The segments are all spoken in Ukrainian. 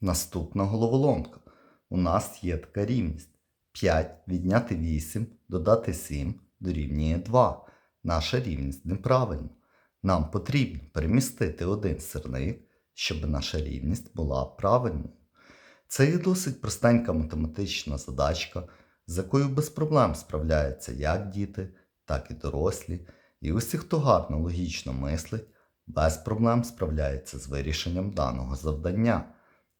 Наступна головоломка. У нас є така рівність. 5 відняти 8, додати 7 дорівнює 2. Наша рівність неправильна. Нам потрібно перемістити один сирник, щоб наша рівність була правильною. Це є досить простенька математична задачка, з якою без проблем справляються як діти, так і дорослі. І усі, хто гарно логічно мислить, без проблем справляється з вирішенням даного завдання.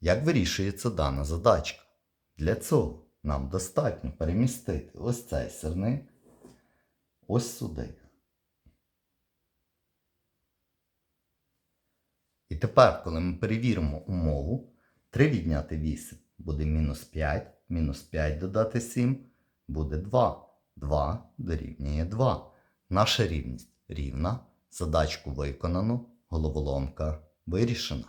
Як вирішується дана задачка? Для цього нам достатньо перемістити ось цей сирник ось сюди. І тепер, коли ми перевіримо умову, 3 відняти 8 буде мінус 5, мінус 5 додати 7 буде 2. 2 дорівнює 2. Наша рівність рівна. Задачку виконано, головоломка вирішена.